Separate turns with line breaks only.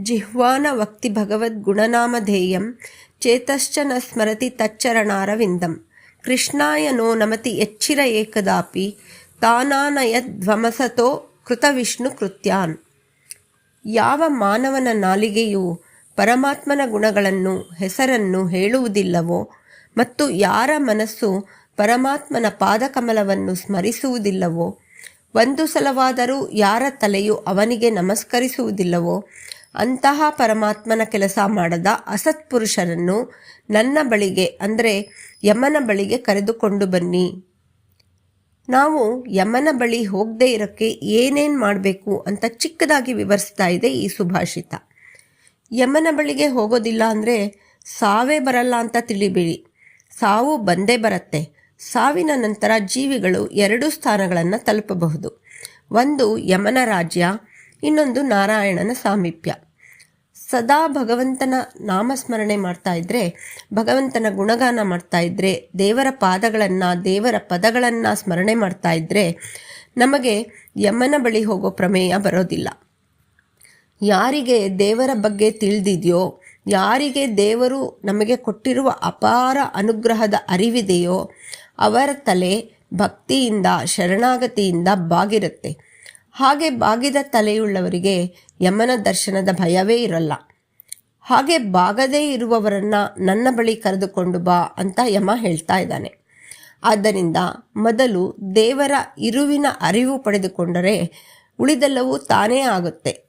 ಜಿಹ್ವಾನ ವಕ್ತಿ ಭಗವದ್ಗುಣನಾಮಧೇಯಂ ಚೇತಶ್ಚ ಚೇತಶ್ಚನ ಸ್ಮರತಿ ತಚ್ಚರಣಾರವಿಂದಂ. ಕೃಷ್ಣಾಯ ನೋ ನಮತಿ ಎಚ್ಚಿರ ಏಕದಾಪಿ ತಾನಾನಯಧ್ವಮಸತೋ ಕೃತವಿಷ್ಣು ಕೃತ್ಯಾನ್. ಯಾವ ಮಾನವನ ನಾಲಿಗೆಯು ಪರಮಾತ್ಮನ ಗುಣಗಳನ್ನು, ಹೆಸರನ್ನು ಹೇಳುವುದಿಲ್ಲವೋ ಮತ್ತು ಯಾರ ಮನಸ್ಸು ಪರಮಾತ್ಮನ ಪಾದಕಮಲವನ್ನು ಸ್ಮರಿಸುವುದಿಲ್ಲವೋ, ಒಂದು ಸಲವಾದರೂ ಯಾರ ತಲೆಯು ಅವನಿಗೆ ನಮಸ್ಕರಿಸುವುದಿಲ್ಲವೋ ಅಂತಹ ಪರಮಾತ್ಮನ ಕೆಲಸ ಮಾಡದ ಅಸತ್ಪುರುಷರನ್ನು ನನ್ನ ಬಳಿಗೆ, ಅಂದರೆ ಯಮನ ಬಳಿಗೆ ಕರೆದುಕೊಂಡು ಬನ್ನಿ. ನಾವು ಯಮನ ಬಳಿ ಹೋಗದೇ ಇರೋಕ್ಕೆ ಏನೇನು ಮಾಡಬೇಕು ಅಂತ ಚಿಕ್ಕದಾಗಿ ವಿವರಿಸ್ತಾ ಇದೆ ಈ ಸುಭಾಷಿತ. ಯಮನ ಬಳಿಗೆ ಹೋಗೋದಿಲ್ಲ ಅಂದರೆ ಸಾವೇ ಬರಲ್ಲ ಅಂತ ತಿಳಿಬೇಡಿ. ಸಾವು ಬಂದೇ ಬರುತ್ತೆ. ಸಾವಿನ ನಂತರ ಜೀವಿಗಳು ಎರಡು ಸ್ಥಾನಗಳನ್ನು ತಲುಪಬಹುದು. ಒಂದು ಯಮನ ರಾಜ್ಯ ಇನ್ನೊಂದು ನಾರಾಯಣನ ಸಾಮೀಪ್ಯ. ಸದಾ ಭಗವಂತನ ನಾಮಸ್ಮರಣೆ ಮಾಡ್ತಾ ಇದ್ದರೆ ಭಗವಂತನ ಗುಣಗಾನ ಮಾಡ್ತಾ ಇದ್ದರೆ ದೇವರ ಪಾದಗಳನ್ನು, ದೇವರ ಪದಗಳನ್ನು ಸ್ಮರಣೆ ಮಾಡ್ತಾ ಇದ್ದರೆ ನಮಗೆ ಯಮನ ಬಳಿ ಹೋಗೋ ಪ್ರಮೇಯ ಬರೋದಿಲ್ಲ. ಯಾರಿಗೆ ದೇವರ ಬಗ್ಗೆ ತಿಳಿದಿದೆಯೋ, ಯಾರಿಗೆ ದೇವರು ನಮಗೆ ಕೊಟ್ಟಿರುವ ಅಪಾರ ಅನುಗ್ರಹದ ಅರಿವಿದೆಯೋ, ಅವರ ತಲೆ ಭಕ್ತಿಯಿಂದ, ಶರಣಾಗತಿಯಿಂದ ಬಾಗಿರುತ್ತೆ. ಹಾಗೆ ಬಾಗಿದ ತಲೆಯುಳ್ಳವರಿಗೆ ಯಮನ ದರ್ಶನದ ಭಯವೇ ಇರಲ್ಲ. ಹಾಗೆ ಬಾಗದೇ ಇರುವವರನ್ನು ನನ್ನ ಬಳಿ ಕರೆದುಕೊಂಡು ಬಾ ಅಂತ ಯಮ ಹೇಳ್ತಾ ಇದ್ದಾನೆ. ಆದ್ದರಿಂದ ಮೊದಲು ದೇವರ ಇರುವಿನ ಅರಿವು ಪಡೆದುಕೊಂಡರೆ ಉಳಿದೆಲ್ಲವೂ ತಾನೇ ಆಗುತ್ತೆ.